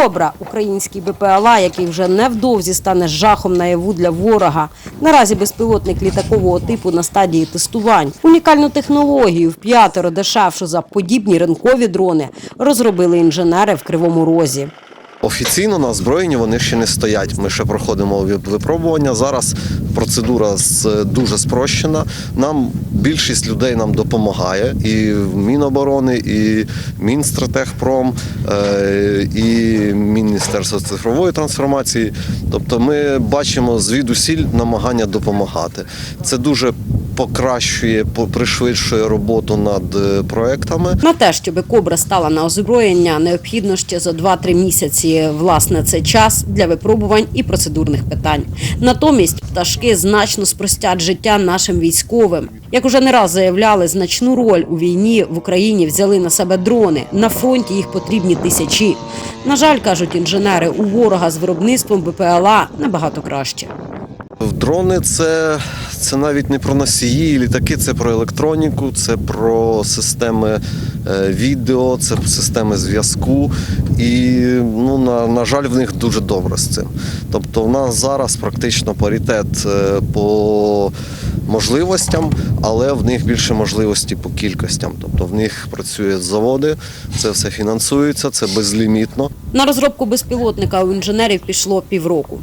Кобра, український БПЛА, який вже невдовзі стане жахом наяву для ворога. Наразі безпілотник літакового типу на стадії тестувань. Унікальну технологію в п'ятеро дешевшу за подібні ринкові дрони розробили інженери в Кривому Розі. Офіційно на озброєнні вони ще не стоять. Ми ще проходимо випробування. Зараз процедура дуже спрощена. Нам більшість людей нам допомагає. І Міноборони, і Мінстратегпром, е, і Міністерство цифрової трансформації. Тобто ми бачимо звідусіль намагання допомагати. Це дуже покращує, по- пришвидшує роботу над е, проектами. На те, щоб кобра стала на озброєння, необхідно ще за 2-3 місяці. Власне, це час для випробувань і процедурних питань. Натомість пташки значно спростять життя нашим військовим. Як уже не раз заявляли, значну роль у війні в Україні взяли на себе дрони. На фронті їх потрібні тисячі. На жаль, кажуть інженери, у ворога з виробництвом БПЛА набагато краще. Дрони це, це навіть не про носії, літаки, це про електроніку, це про системи е, відео, це системи зв'язку. І ну, на, на жаль, в них дуже добре з цим. Тобто, в нас зараз практично паритет е, по можливостям, але в них більше можливості по кількостям. Тобто в них працюють заводи, це все фінансується, це безлімітно. На розробку безпілотника у інженерів пішло півроку.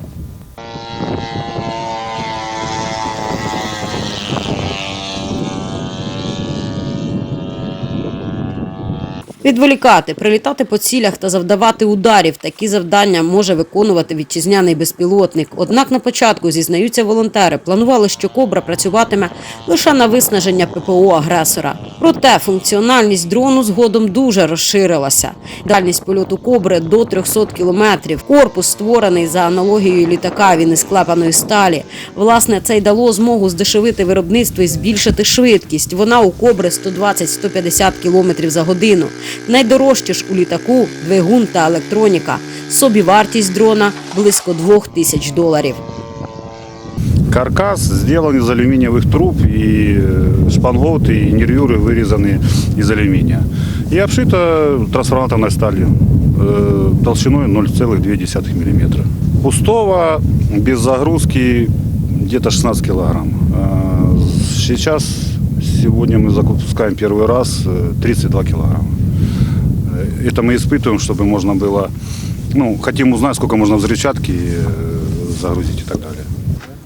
Відволікати, прилітати по цілях та завдавати ударів. Такі завдання може виконувати вітчизняний безпілотник. Однак на початку зізнаються волонтери, планували, що кобра працюватиме лише на виснаження ППО агресора. Проте функціональність дрону згодом дуже розширилася. Дальність польоту кобри до 300 кілометрів. Корпус створений за аналогією літака. Він із клепаної сталі. Власне, це й дало змогу здешевити виробництво і збільшити швидкість. Вона у кобри 120-150 кілометрів за годину. Найдорожче ж у літаку двигун та електроніка. Собівартість дрона близько 2 тисяч доларів. Каркас сделан из алюминиевых труб и э, шпангоуты и нервюры вырезаны из алюминия. И обшито трансформаторной сталью э, толщиной 0,2 мм. Пустого, без загрузки, где-то 16 килограмм. А Сейчас, сегодня мы запускаем первый раз э, 32 килограмма. Э, Это мы испытываем, чтобы можно было, ну, хотим узнать, сколько можно взрывчатки э, загрузить и так далее.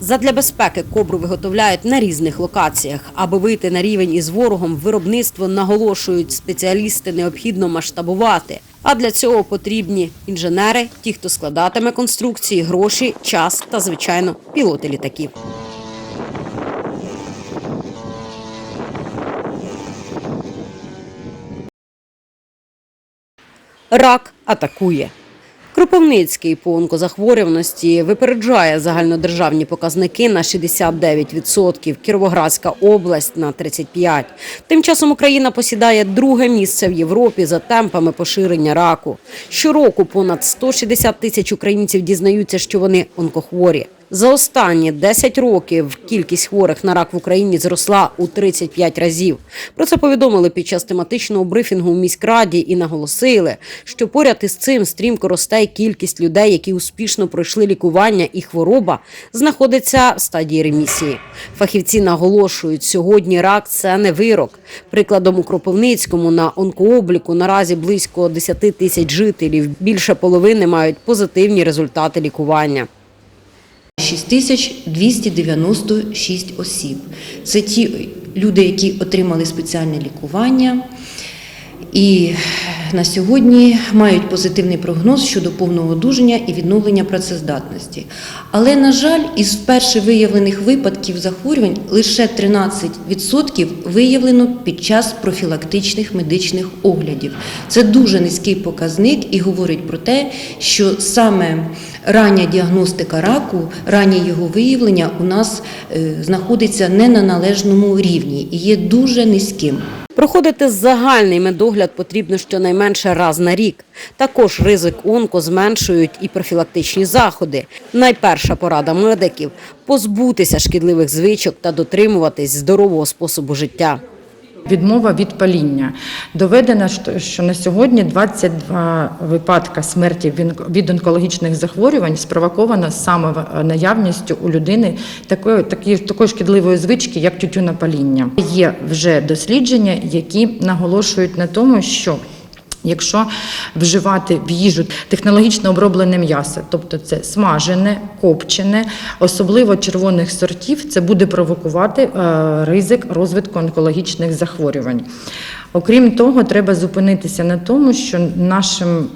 Задля безпеки кобру виготовляють на різних локаціях. Аби вийти на рівень із ворогом, виробництво наголошують спеціалісти необхідно масштабувати. А для цього потрібні інженери, ті, хто складатиме конструкції, гроші, час та, звичайно, пілоти літаків. Рак атакує. Кропивницький по онкозахворюваності випереджає загальнодержавні показники на 69%, Кіровоградська область на 35%. Тим часом Україна посідає друге місце в Європі за темпами поширення раку. Щороку понад 160 тисяч українців дізнаються, що вони онкохворі. За останні 10 років кількість хворих на рак в Україні зросла у 35 разів. Про це повідомили під час тематичного брифінгу в міськраді і наголосили, що поряд із цим стрімко росте кількість людей, які успішно пройшли лікування, і хвороба знаходиться в стадії ремісії. Фахівці наголошують, сьогодні рак це не вирок. Прикладом у Кропивницькому на онкообліку наразі близько 10 тисяч жителів. Більше половини мають позитивні результати лікування. 6296 осіб. Це ті люди, які отримали спеціальне лікування і на сьогодні мають позитивний прогноз щодо повного одужання і відновлення працездатності. Але, на жаль, із вперше виявлених випадків захворювань лише 13% виявлено під час профілактичних медичних оглядів. Це дуже низький показник і говорить про те, що саме рання діагностика раку, раннє його виявлення у нас е, знаходиться не на належному рівні і є дуже низьким. Проходити загальний медогляд потрібно щонайменше раз на рік. Також ризик онко зменшують і профілактичні заходи. Найперша порада медиків – позбутися шкідливих звичок та дотримуватись здорового способу життя. Відмова від паління. Доведено, що- на сьогодні 22 випадка смерті від- онкологічних захворювань спровоковано саме наявністю у людини такої, такої, такої шкідливої звички, як тютюнопаління. Є вже дослідження, які наголошують на тому, що Якщо вживати в їжу технологічно оброблене м'ясо, тобто це смажене, копчене, особливо червоних сортів, це буде провокувати е, ризик розвитку онкологічних захворювань. Окрім того, треба зупинитися на тому, що нашим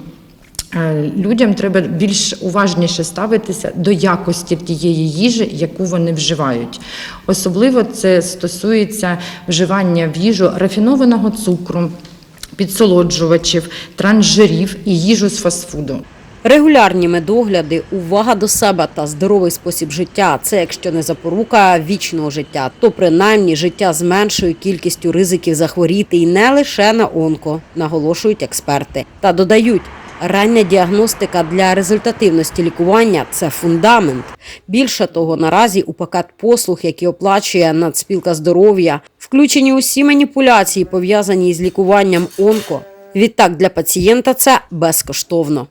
е, людям треба більш уважніше ставитися до якості тієї їжі, яку вони вживають. Особливо це стосується вживання в їжу рафінованого цукру підсолоджувачів, транжирів і їжу з фастфуду. Регулярні медогляди, увага до себе та здоровий спосіб життя це якщо не запорука вічного життя, то принаймні життя з меншою кількістю ризиків захворіти і не лише на онко, наголошують експерти. Та додають. Рання діагностика для результативності лікування це фундамент. Більше того, наразі у пакет послуг, які оплачує Нацспілка здоров'я, включені усі маніпуляції, пов'язані з лікуванням онко. Відтак для пацієнта це безкоштовно.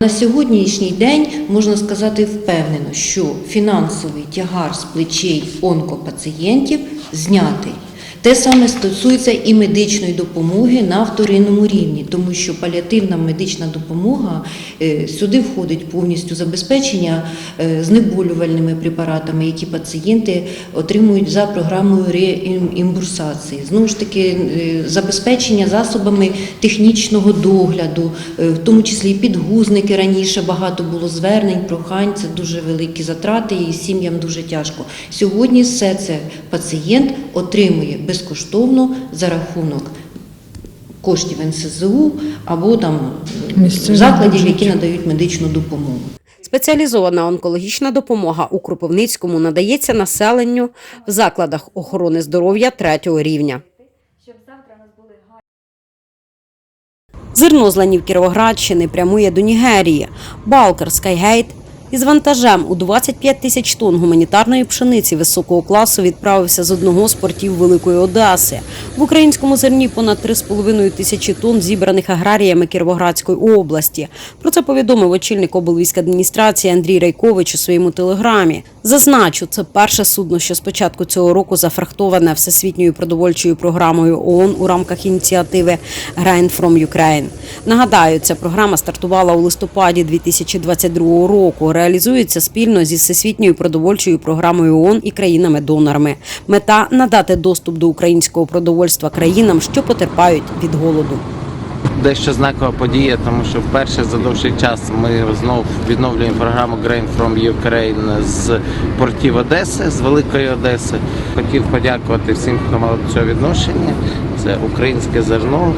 На сьогоднішній день можна сказати впевнено, що фінансовий тягар з плечей онкопацієнтів знятий. Те саме стосується і медичної допомоги на вторинному рівні, тому що паліативна медична допомога е, сюди входить повністю забезпечення е, знеболювальними препаратами, які пацієнти отримують за програмою реімбурсації. Знову ж таки, е, забезпечення засобами технічного догляду, в тому числі підгузники раніше багато було звернень, прохань. Це дуже великі затрати, і сім'ям дуже тяжко. Сьогодні все це пацієнт отримує безкоштовно за рахунок коштів НСЗУ або там закладів, які надають медичну допомогу. Спеціалізована онкологічна допомога у Кропивницькому надається населенню в закладах охорони здоров'я третього рівня. Зерно з ланів Кіровоградщини прямує до Нігерії. Балкер Скайгейт із вантажем у 25 тисяч тонн гуманітарної пшениці високого класу відправився з одного з портів Великої Одеси. В українському зерні понад 3,5 тисячі тонн зібраних аграріями Кіровоградської області. Про це повідомив очільник облвійськадміністрації Андрій Райкович у своєму телеграмі. Зазначу, це перше судно, що з початку цього року зафрахтоване Всесвітньою продовольчою програмою ООН у рамках ініціативи Grain from Ukraine. Нагадаю, ця програма стартувала у листопаді 2022 року. Реалізується спільно зі Всесвітньою продовольчою програмою ООН і країнами-донорами. Мета надати доступ до українського продовольства країнам, що потерпають від голоду. дещо знакова подія, тому що вперше за довший час ми знов відновлюємо програму Grain from Ukraine з портів Одеси, з Великої Одеси. Хотів подякувати всім, хто мав цього відношення. Це українське зерно,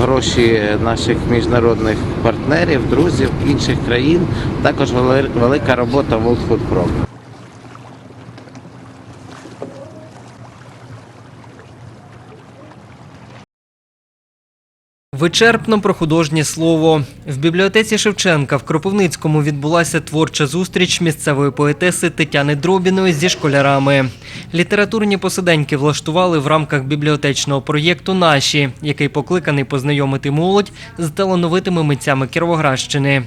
гроші наших міжнародних партнерів, друзів інших країн. Також вели- велика робота World Food Program. Вичерпно про художнє слово. В бібліотеці Шевченка в Кропивницькому відбулася творча зустріч місцевої поетеси Тетяни Дробіної зі школярами. Літературні посиденьки влаштували в рамках бібліотечного проєкту Наші, який покликаний познайомити молодь з талановитими митцями Кіровоградщини.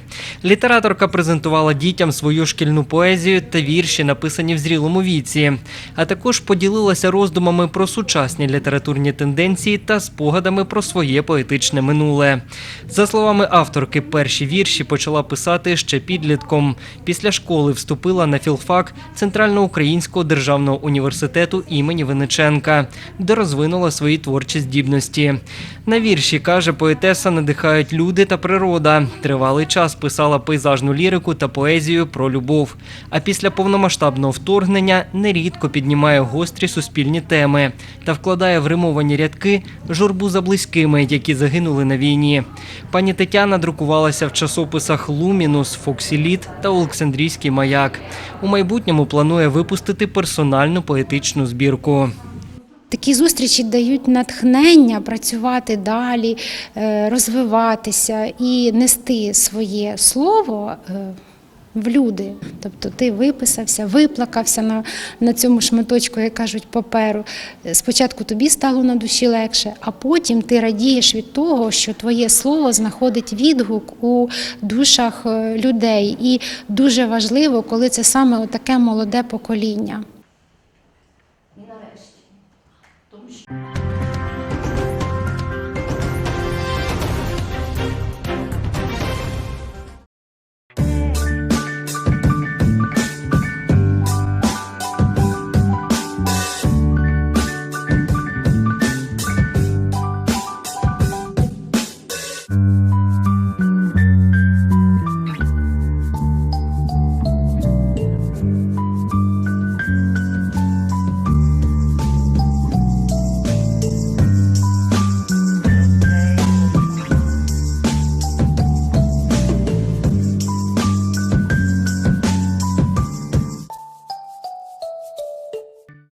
Літераторка презентувала дітям свою шкільну поезію та вірші, написані в зрілому віці, а також поділилася роздумами про сучасні літературні тенденції та спогадами про своє поетичне минуле. За словами авторки, перші вірші почала писати ще підлітком. Після школи вступила на філфак Центральноукраїнського державного університету імені Винниченка, де розвинула свої творчі здібності. На вірші каже, поетеса надихають люди та природа. Тривалий час писала пейзажну лірику та поезію про любов. А після повномасштабного вторгнення нерідко піднімає гострі суспільні теми та вкладає в римовані рядки журбу за близькими, які загинули на війні. Пані Тетяна друкувалася в часописах Лумінус, Фоксіліт та Олександрійський маяк. У майбутньому планує випустити персональну поетичну збірку. Такі зустрічі дають натхнення працювати далі, е, розвиватися і нести своє слово е, в люди. Тобто ти виписався, виплакався на, на цьому шматочку, як кажуть, паперу. Спочатку тобі стало на душі легше, а потім ти радієш від того, що твоє слово знаходить відгук у душах е, людей. І дуже важливо, коли це саме таке молоде покоління.